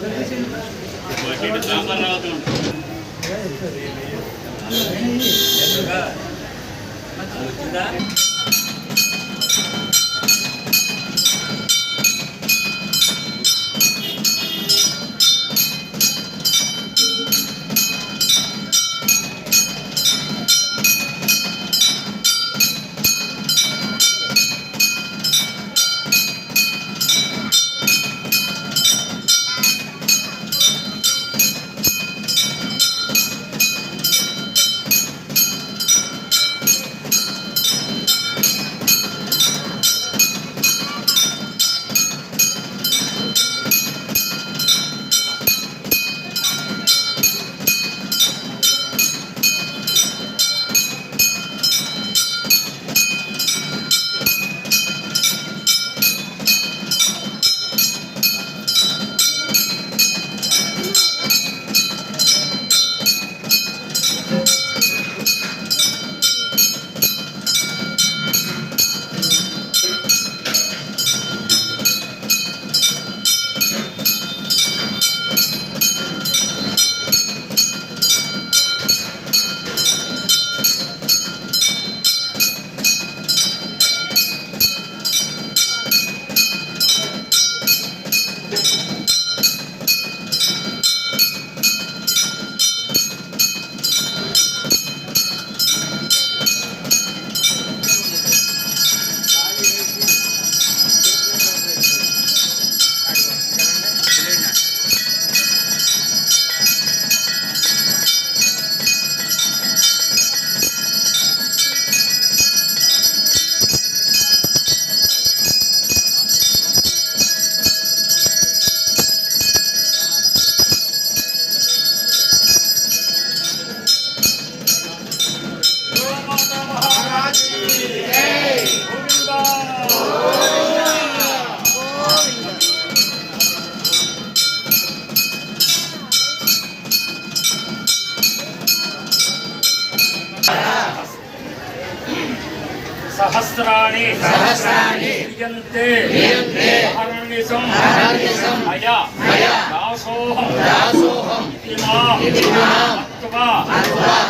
దగ్గర చెప్పి వచ్చిందా క్రియంతే అహర్నిశం మయా దాసోహం. ఇతి మాం మత్వా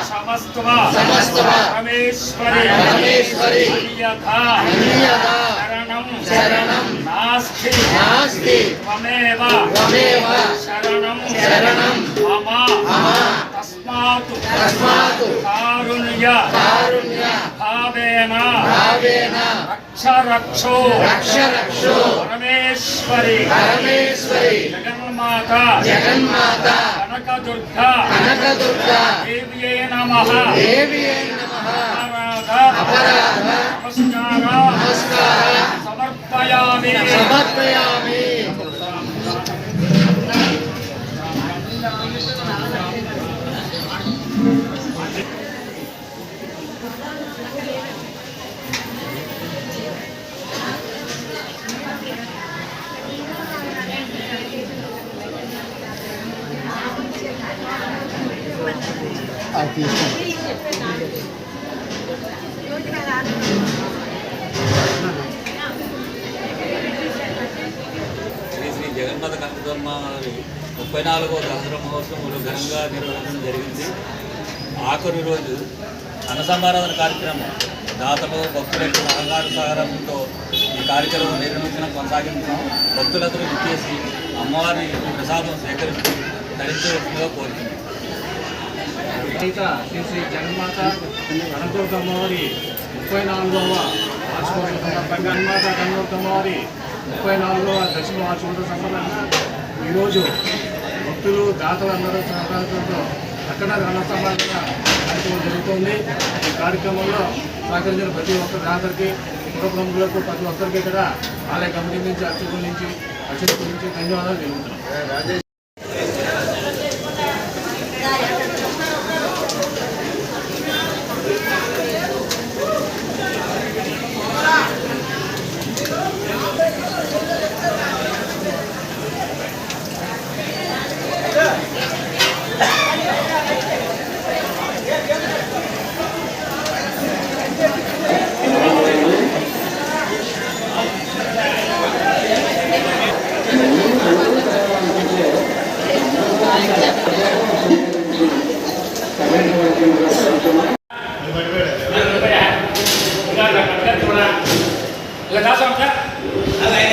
సమస్త్వా. పరమేశ్వరి. అన్యథా శరణం. నాస్తి. త్వమేవ. శరణం. మమ. తస్మాత్. తస్మాత్. కారుణ్య. భావేన. రక్ష రక్షో రక్ష రక్షో పరమేశ్వరి పరమేశ్వరి జగన్మాత జగన్మాత కనకదుర్గ కనకదుర్గ దేవ్యే నమః దేవి నమః అపరాధ అపరాధ నమస్కార నమస్కార సమర్పయామి సమర్పయామి శ్రీ శ్రీ జగన్నాథ కనకదుర్మ వారి ముప్పై నాలుగో దసరా మహోత్సవంలో ఘనంగా నిర్వహించడం జరిగింది. ఆఖరి రోజు అన్నసంబారాధన కార్యక్రమం దాతలు భక్తుల యొక్క సహకార సహకారంతో ఈ కార్యక్రమం నిర్వహించడం కొనసాగించడం భక్తులందరూ ఇచ్చేసి అమ్మవారి ప్రసాదం సేకరించి ధరించవలసిందిగా కోరుతుంది రచయిత శ్రీ శ్రీ జగన్మాత కనకదుర్గ అమ్మవారి ముప్పై నాలుగవ వార్షికోత్సవం సందర్భంగా జగన్మాత కనకదుర్గ అమ్మవారి ముప్పై నాలుగవ దశమ వార్షికోత్సవం సందర్భంగా ఈరోజు భక్తులు దాతలందరూ సహకారంతో అక్కడ రణసంబాధన కార్యక్రమం జరుగుతుంది. ఈ కార్యక్రమంలో సహకరించిన ప్రతి ఒక్క దాతరికి పుర ప్రముఖులకు ప్రతి ఒక్కరికి ఇక్కడ ఆలయ కమిటీ నుంచి అర్చకుల నుంచి అర్చకుల నుంచి ధన్యవాదాలు తెలుపుతున్నాం. రాసాం సార్. అది. ఆయన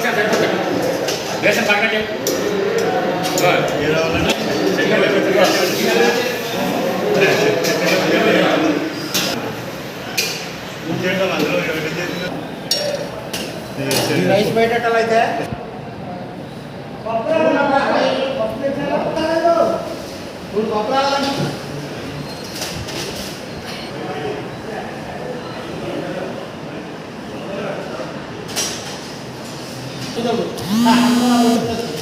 సార్ సరిపోతాం రేషన్ పక్కన రైస్ పెట్టేటైతే పప్పు పప్పు పప్పు しのぐ。さ、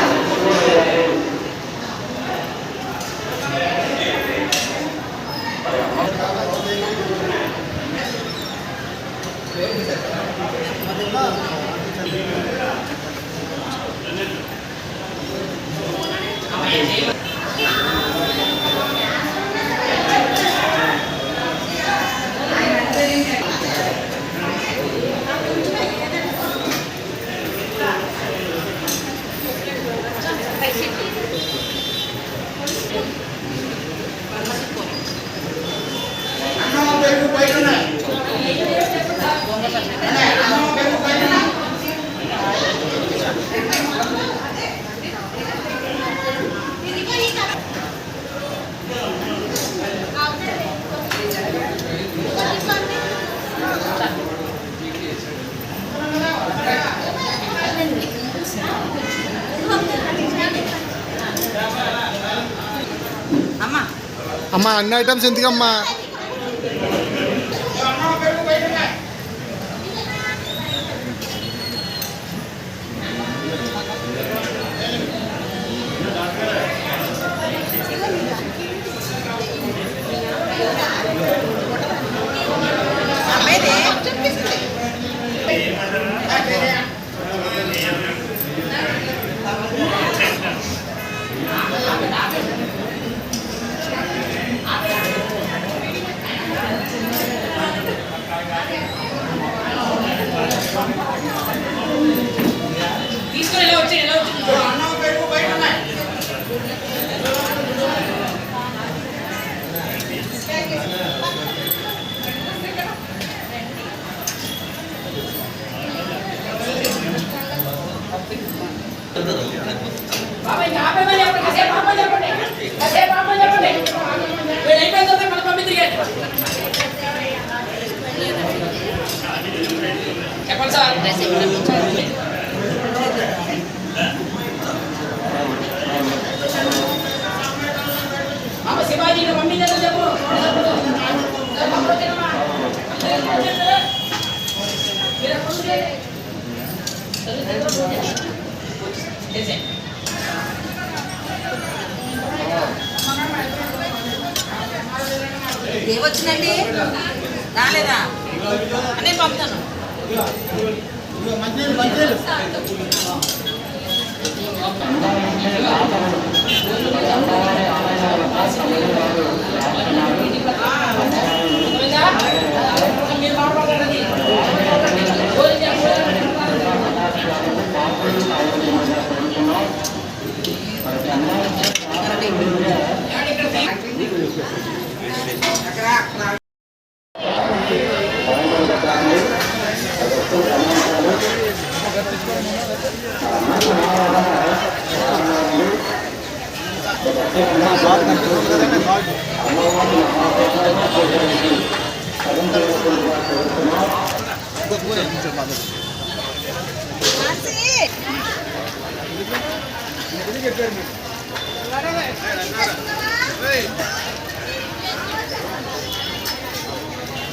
అన్ని ఐటమ్స్ ఎందుకమ్మా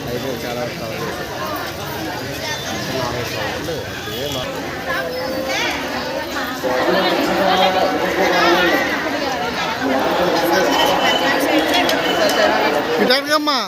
అయిపోయి చాలా కావాలి నాలుగు కావాలి అదే మాత్రం ఇటాకమ్మా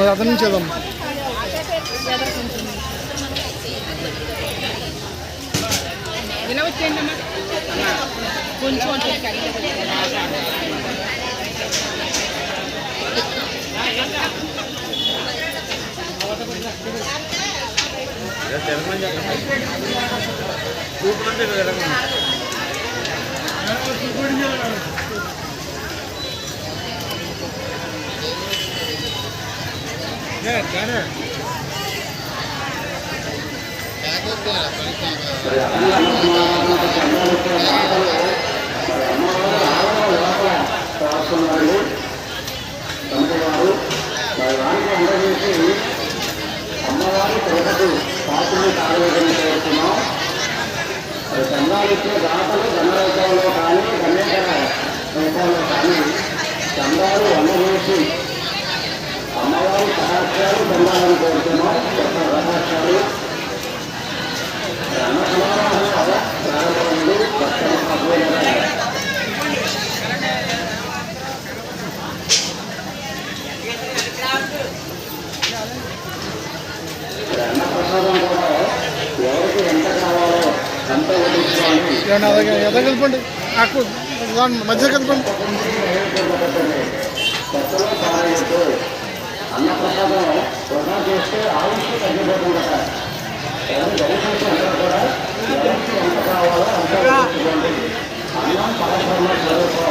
ఇదమ్మా అతని నుంచి Good, got. Back up there, అదే కలపండి నాకు మధ్య కలపండి సార్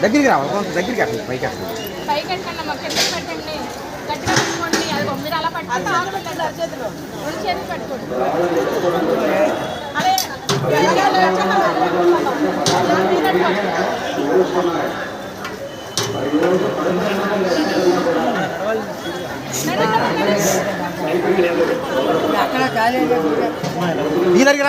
దగ్గరికి రావాలి కొంత దగ్గరికి అట్లా పైకి అట్లా పైకి ఎట్టండి మాకు కింద పెట్టండి గట్టిగా పట్టుకోండి అది మీరు అలా పట్టుకుంటే ఆగబెట్టండి అరచేతిలో రెండు చేతులు పెట్టుకోండి అదే ఈ इधर के